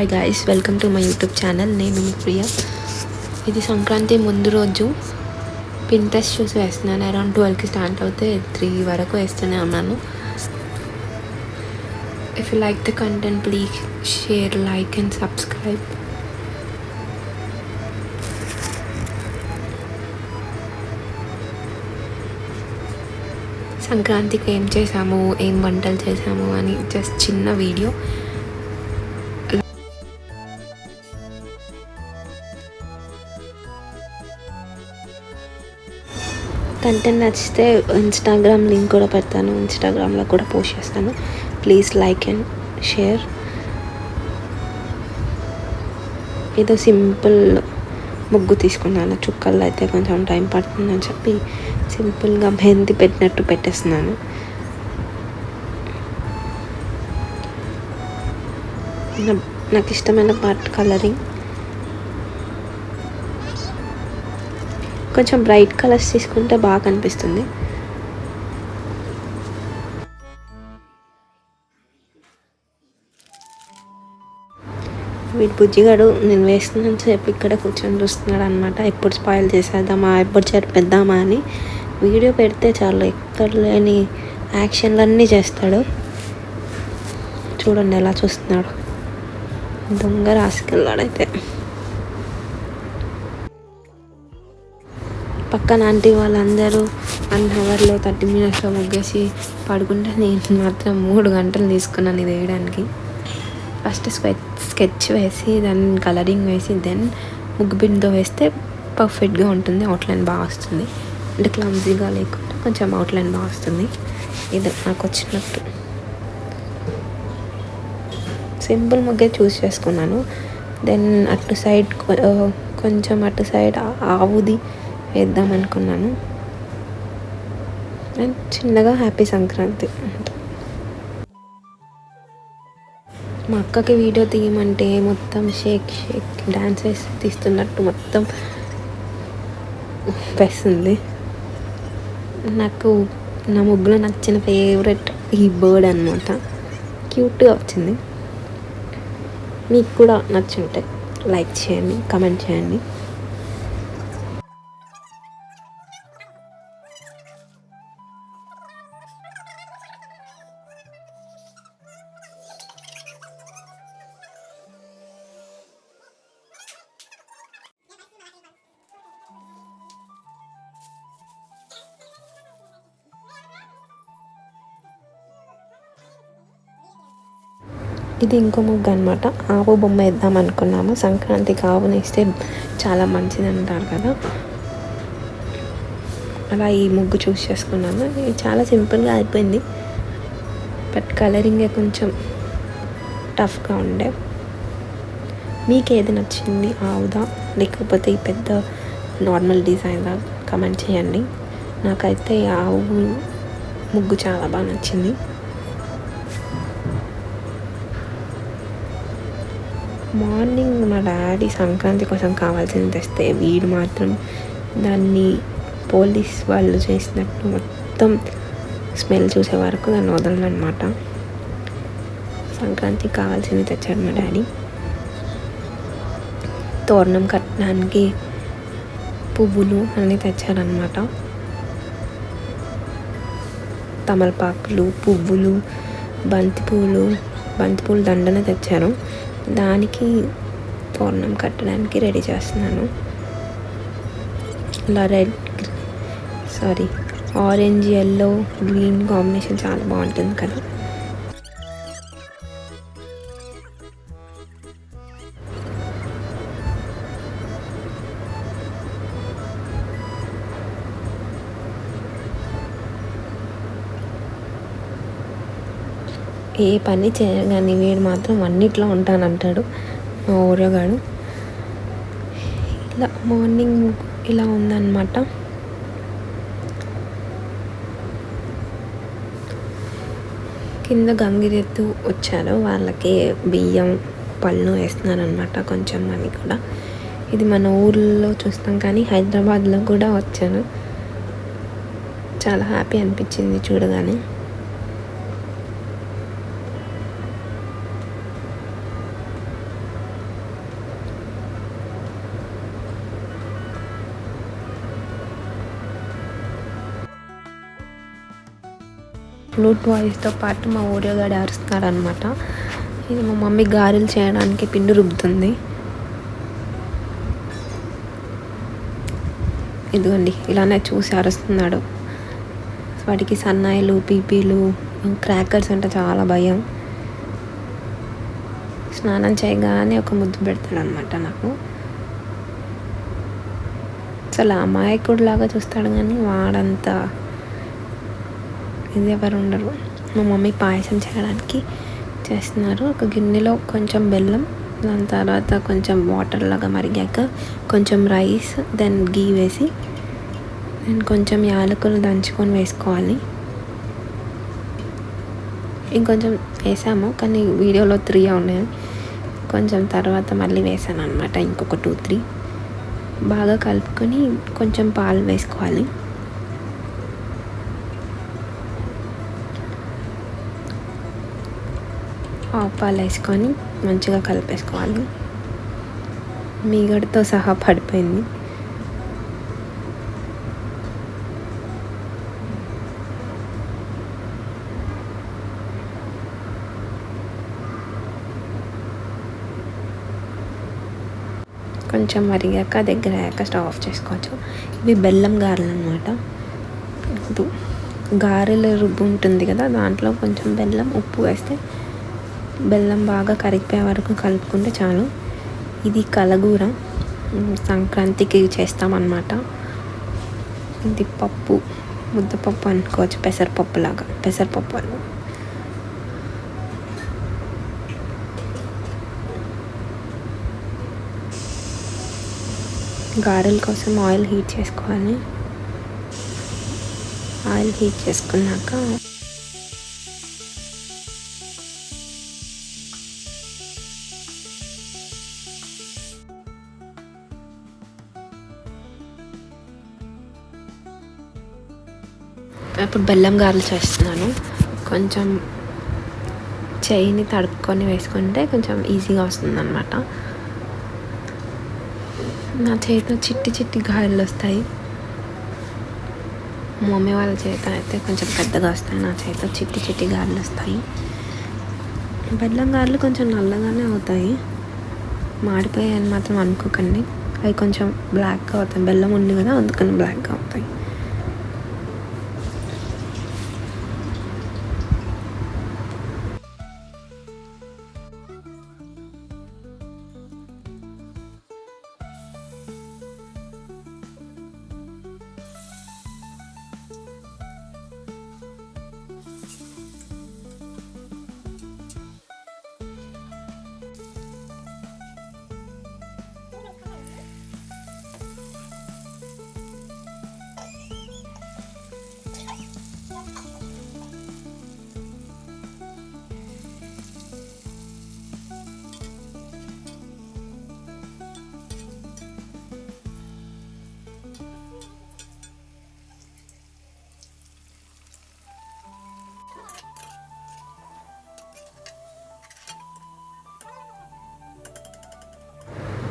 Hi guys welcome to my YouTube channel నేను మీ ప్రియ ఇది సంక్రాంతి ముందు రోజు పింట్రెస్ట్ చూసి వేస్తున్నాను. అరౌండ్ ట్వెల్వ్కి స్టార్ట్ అవుతే త్రీ వరకు వేస్తూనే ఉన్నాను. If you like the content please share like and subscribe సంక్రాంతికి ఏం చేసాము? ఏం వంటలు చేసాము? అని జస్ట్ చిన్న వీడియో కంటెంట్ నచ్చితే ఇన్స్టాగ్రామ్ లింక్ కూడా పెడతాను. ఇన్స్టాగ్రామ్లో కూడా పోస్ట్ చేస్తాను. ప్లీజ్ లైక్ అండ్ షేర్ ఏదో సింపుల్ ముగ్గు తీసుకున్నాను. చుక్కల్లో అయితే కొంచెం టైం పడుతుందని చెప్పి సింపుల్గా మెహందీ పెట్టినట్టు పెట్టేస్తున్నాను. నాకు ఇష్టమైన పార్ట్ కలరింగ్ కొంచెం బ్రైట్ కలర్స్ తీసుకుంటే బాగా కనిపిస్తుంది. వీడు బుజ్జిగాడు నేను వేస్తున్నాను చెప్పి ఇక్కడ కూర్చొని చూస్తున్నాడు అనమాట ఎప్పుడు స్పాయిల్ చేసేద్దామా ఎప్పుడు చెరిపేద్దామా అని వీడియో పెడితే చాలు ఎక్కడ లేని యాక్షన్లన్నీ చేస్తాడు. చూడండి ఎలా చూస్తున్నాడు. దొంగ రాసుకెళ్ళాడైతే. పక్కన ఆంటీ వాళ్ళందరూ వన్ అవర్లో థర్టీ మినిట్స్లో ముగ్గేసి పడుకుంటే నేను మాత్రం మూడు గంటలు తీసుకున్నాను ఇది వేయడానికి. ఫస్ట్ స్కెచ్ స్కెచ్ వేసి దాన్ని కలరింగ్ వేసి దెన్ ముగ్గు బిడ్డతో వేస్తే పర్ఫెక్ట్గా ఉంటుంది అవుట్లైన్ బాగా వస్తుంది. అంటే క్లమ్జీగా లేకుండా కొంచెం అవుట్లైన్ బాగా వస్తుంది. ఇది నాకు వచ్చినట్టు. సింపుల్ ముగ్గే చూస్ చేసుకున్నాను. దెన్ అటు సైడ్ కొంచెం అటు సైడ్ ఆవుది వేద్దాం అనుకున్నాను. అండ్ చిన్నగా హ్యాపీ సంక్రాంతి. మా అక్కకి వీడియో తీయమంటే మొత్తం షేక్ షేక్ డ్యాన్స్ వేసి తీస్తున్నట్టు మొత్తం వేస్తుంది. నాకు నా ముగ్గులో నచ్చిన ఫేవరెట్ ఈ బర్డ్ అనమాట క్యూట్గా వచ్చింది. మీకు కూడా నచ్చుంటే లైక్ చేయండి కమెంట్ చేయండి. ఇది ఇంకో ముగ్గు అనమాట ఆవు బొమ్మ వేద్దాం అనుకున్నాము. సంక్రాంతికి ఆవుని ఇస్తే చాలా మంచిది అంటారు కదా. అలా ఈ ముగ్గు చూస్ చేసుకున్నాము. ఇది చాలా సింపుల్గా అయిపోయింది. బట్ కలరింగే కొంచెం టఫ్గా ఉండే. మీకు ఏది నచ్చింది? ఆవుదా? లేకపోతే ఈ పెద్ద నార్మల్ డిజైన్దా కమెంట్ చేయండి. నాకైతే ఈ ఆవు ముగ్గు చాలా బాగా నచ్చింది. మార్నింగ్ మా డాడీ సంక్రాంతి కోసం కావాల్సింది తెస్తే వీడు మాత్రం దాన్ని పోలీస్ వాళ్ళు చేసినట్టు మొత్తం స్మెల్ చూసే వరకు దాన్ని వదలనమాట సంక్రాంతికి కావాల్సింది తెచ్చాడు మా డాడీ. తోరణం కట్టడానికి పువ్వులు అన్నీ తెచ్చారనమాట తమలపాకులు పువ్వులు బంతి పూలు బంతి పూలు తెచ్చారు. దానికి తోరణం కట్టడానికి రెడీ చేస్తున్నాను. ఇలా red sorry orange yellow green combination చాలా బాగుంటుంది కదా. ఏ పని చేయగానే వీడు మాత్రం అన్నిట్లో ఉంటానంటాడు మా ఊరగాడు ఇలా మార్నింగ్ ఇలా ఉందన్నమాట. కింద గంగిరెత్తు వచ్చారు వాళ్ళకి బియ్యం పళ్ళు వేస్తున్నారు అనమాట కొంచెం అవి కూడా. ఇది మన ఊర్లో చూస్తాం కానీ హైదరాబాద్లో కూడా వచ్చాను. చాలా హ్యాపీ అనిపించింది చూడగానే. ఫ్లూట్ వాయిస్తో పాటు మా ఊరిగాడు అరుస్తున్నాడు అనమాట ఇది మా మమ్మీ గారెలు చేయడానికి పిండి రుబ్బుతుంది. ఇదిగోండి ఇలానే చూసి అరుస్తున్నాడు. వాటికి సన్నాయిలు పీపీలు క్రాకర్స్ అంటే చాలా భయం. స్నానం చేయగానే ఒక ముద్దు పెడతాడు అనమాట నాకు. అసలు అమాయకుడు లాగా చూస్తాడు కానీ వాడంతా ఇది ఎవరు ఉండరు. మా మమ్మీ పాయసం చేయడానికి చేస్తున్నారు. ఒక గిన్నెలో కొంచెం బెల్లం దాని తర్వాత కొంచెం వాటర్ లాగా మరిగాక కొంచెం రైస్ దెన్ గీ వేసి దెన్ కొంచెం యాలకులు దంచుకొని వేసుకోవాలి. ఇంకొంచెం వేసాము కానీ వీడియోలో త్రీ ఉన్నాయి. కొంచెం తర్వాత మళ్ళీ వేసాను అనమాట ఇంకొక టూ త్రీ బాగా కలుపుకొని కొంచెం పాలు వేసుకోవాలి. పాలు వేసుకొని మంచిగా కలిపేసుకోవాలి. మీగడతో సహా పడిపోయింది. కొంచెం మరిగాక దగ్గర అయ్యాక స్టవ్ ఆఫ్ చేసుకోవచ్చు. ఇవి బెల్లం గారెలు అనమాట గారెల రుబ్బు ఉంటుంది కదా దాంట్లో కొంచెం బెల్లం ఉప్పు వేస్తే బెల్లం బాగా కరిగిపోయే వరకు కలుపుకుంటే చాలు. ఇది కలగూర. సంక్రాంతికి చేస్తామన్నమాట. ఇది పప్పు. ముద్దపప్పు అనుకోవచ్చు. పెసరపప్పు లాగా. పెసరపప్పు అని గారెల కోసం ఆయిల్ హీట్ చేసుకోవాలి. ఆయిల్ హీట్ చేసుకున్నాక ఇప్పుడు బెల్లం గారెలు చేస్తున్నాను. కొంచెం చేయిని తడుపుకొని వేసుకుంటే కొంచెం ఈజీగా వస్తుంది అనమాట నా చేతిలో చిట్టి చిట్టి గారెలు వస్తాయి. మమ్మీ వాళ్ళ చేత అయితే కొంచెం పెద్దగా వస్తాయి. నా చేతిలో చిట్టి చిట్టి గారెలు వస్తాయి. బెల్లం గారెలు కొంచెం నల్లగానే అవుతాయి. మాడిపోయాయని మాత్రం అనుకోకండి. అవి కొంచెం బ్లాక్గా అవుతాయి. బెల్లం ఉంది కదా అందుకని బ్లాక్గా అవుతాయి.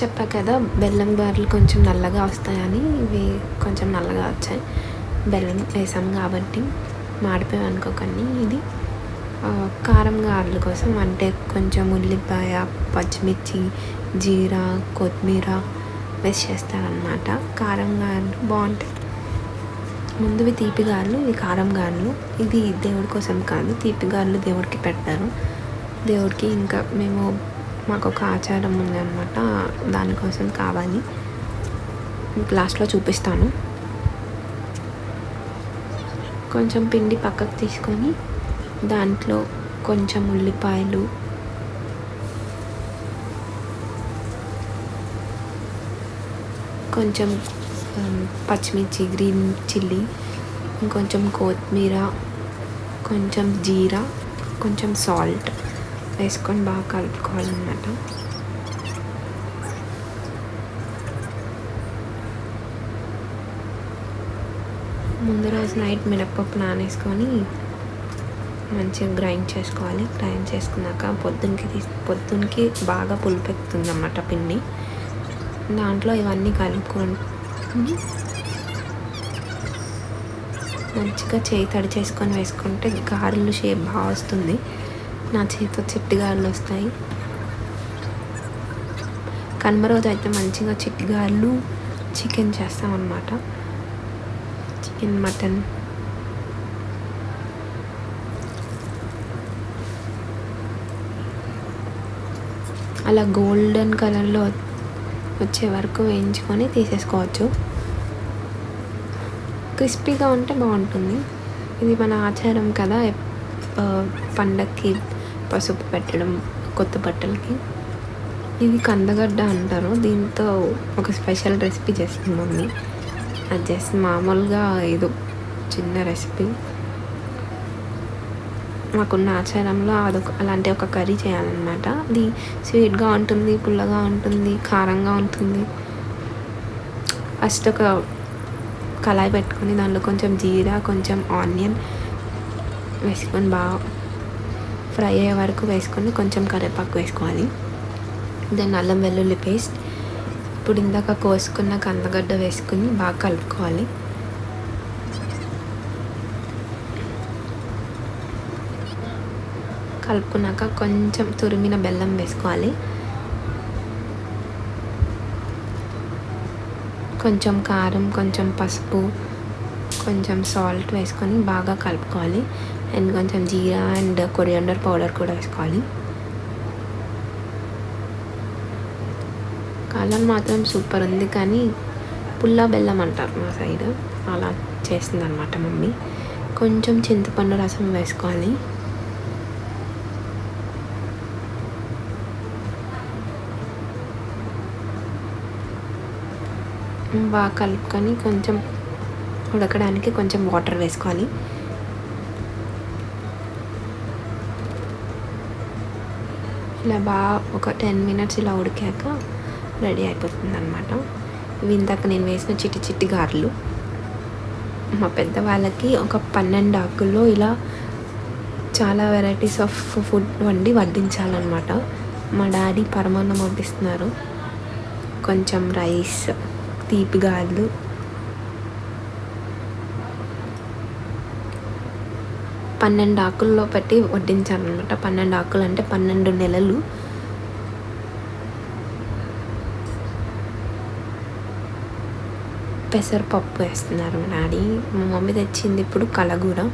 చెప్పా కదా బెల్లం గారెలు కొంచెం నల్లగా వస్తాయని ఇవి కొంచెం నల్లగా వచ్చాయి. బెల్లం వేసాం కాబట్టి మాడిపోయి అనుకోకండి ఇది. కారం గారెల కోసం అంటే కొంచెం ఉల్లిపాయ పచ్చిమిర్చి జీరా కొత్తిమీర వేసి చేస్తారనమాట కారం గారెలు బాగుంటాయి. ముందువి తీపి గారెలు ఇవి కారం గారెలు. ఇది దేవుడి కోసం కాదు తీపి గారెలు దేవుడికి పెడతారు దేవుడికి ఇంకా మేము మాకు ఒక ఆచారం ఉంది దానికోసం కావాలి. లాస్ట్లో చూపిస్తాను. కొంచెం పిండి పక్కకు తీసుకొని దాంట్లో కొంచెం ఉల్లిపాయలు కొంచెం పచ్చిమిర్చి గ్రీన్ చిల్లీ ఇంకొంచెం కొత్తిమీర కొంచెం జీరా కొంచెం సాల్ట్. వేసుకొని బాగా కలుపుకోవాలన్నమాట ముందు రోజు నైట్ మినప్పప్పు నానేసుకొని మంచిగా గ్రైండ్ చేసుకోవాలి. గ్రైండ్ చేసుకున్నాక పొద్దునకి తీసి పొద్దునకి బాగా పులిపెక్కుతుంది అన్నమాట పిండి. దాంట్లో ఇవన్నీ కలుపుకొని మంచిగా చేయి తడి చేసుకొని వేసుకుంటే గారెలు షేప్ బాగా వస్తుంది. నా చేతితో చిట్టుగాళ్ళు వస్తాయి. కనుమ రోజు అయితే మంచిగా చిట్టుగాళ్ళు చికెన్ చేస్తామన్నమాట. Chicken mutton. అలా గోల్డెన్ కలర్లో వచ్చే వరకు వేయించుకొని తీసేసుకోవచ్చు. క్రిస్పీగా ఉంటే బాగుంటుంది. ఇది మన ఆచారం కదా పండక్కి పసుపు పెట్టడం కొత్త బట్టలకి. ఇది కందగడ్డ అంటారు. దీంతో ఒక స్పెషల్ రెసిపీ చేస్తుంది మమ్మీ. అది జస్ట్ మామూలుగా ఏదో చిన్న రెసిపీ మాకున్న ఆచారంలో అదొక అలాంటి ఒక కర్రీ చేయాలన్నమాట. అది స్వీట్గా ఉంటుంది పుల్లగా ఉంటుంది కారంగా ఉంటుంది. ఫస్ట్ ఒక కళాయి పెట్టుకొని దాంట్లో కొంచెం జీరా కొంచెం ఆనియన్ వేసుకొని బాగా ఫ్రై అయ్యే వరకు వేసుకొని కొంచెం కరివేపాకు వేసుకోవాలి. దాన్ని అల్లం వెల్లుల్లి పేస్ట్. ఇప్పుడు ఇందాక కోసుకున్న కందగడ్డ వేసుకుని బాగా కలుపుకోవాలి. కలుపుకున్నాక కొంచెం తురిమిన బెల్లం వేసుకోవాలి. కొంచెం కారం కొంచెం పసుపు కొంచెం సాల్ట్ వేసుకొని బాగా కలుపుకోవాలి. అండ్ కొంచెం జీరా అండ్ కొరియాండర్ పౌడర్ కూడా వేసుకోవాలి. కాలం మాత్రం సూపర్ ఉంది కానీ పుల్ల బెల్లం అంటారు మా సైడ్ అలా చేస్తుంది మమ్మీ. కొంచెం చింతపండు రసం వేసుకోవాలి. బాగా కలుపుకొని కొంచెం ఉడకడానికి కొంచెం వాటర్ వేసుకోవాలి. ఇలా బాగా ఒక టెన్ మినిట్స్ ఇలా ఉడికాక రెడీ అయిపోతుంది అనమాట ఇవి ఇందాక నేను వేసిన చిట్టి చిట్టి గారెలు. మా పెద్దవాళ్ళకి ఒక పన్నెండు ఆకుల్లో ఇలా చాలా వెరైటీస్ ఆఫ్ ఫుడ్ వండి వడ్డించాలన్నమాట. మా డాడీ పరమాన్నం పంపిస్తున్నారు కొంచెం రైస్ తీపి గారెలు పన్నెండు ఆకుల్లో పెట్టి వడ్డించాలన్నమాట పన్నెండు ఆకులు అంటే పన్నెండు నెలలు. పెసరపప్పు వేస్తున్నారు మా డాడీ. మా మమ్మీ తెచ్చింది ఇప్పుడు కలగూర.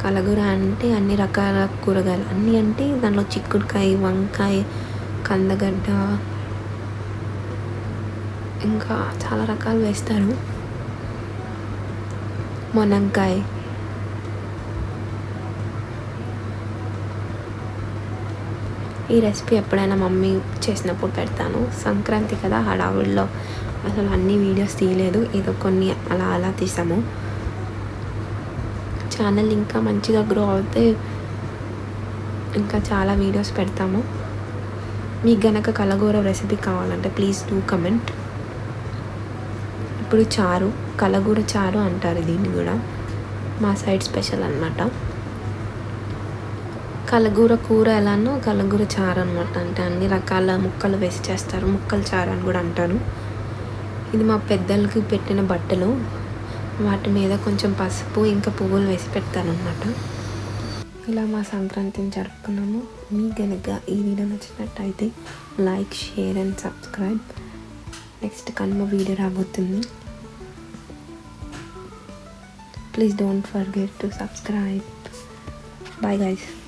కలగూర అంటే అన్ని రకాల కూరగాయలు. అన్నీ అంటే దానిలో చిక్కుడుకాయ వంకాయ కందగడ్డ ఇంకా చాలా రకాలు వేస్తారు. మునంకాయ ఈ రెసిపీ ఎప్పుడైనా మమ్మీ చేసినప్పుడు పెడతాను. సంక్రాంతి కదా హడావుడిలో అసలు అన్ని వీడియోస్ తీయలేదు. ఏదో కొన్ని అలా అలా తీసాము. ఛానల్ ఇంకా మంచిగా గ్రో అవుతే ఇంకా చాలా వీడియోస్ పెడతాము. మీకు గనక కలగూర రెసిపీ కావాలంటే ప్లీజ్ డూ కమెంట్. ఇప్పుడు చారు కలగూర చారు అంటారు దీన్ని కూడా. మా సైడ్ స్పెషల్ అనమాట కలగూర కూర ఎలానో కలగూర చారు అనమాట అంటే అన్ని రకాల ముక్కలు వేసి చేస్తారు. ముక్కలు చారు అని కూడా అంటారు. ఇది మా పెద్దలకి పెట్టిన బట్టలు. వాటి మీద కొంచెం పసుపు ఇంకా పువ్వులు వేసి పెడతానమాట ఇలా మా సంక్రాంతిని జరుపుకున్నాము. మీ కనుక ఈ వీడియో నచ్చినట్టయితే like share and subscribe. Next Kanuma video రాబోతుంది. Please don't forget to subscribe. Bye guys.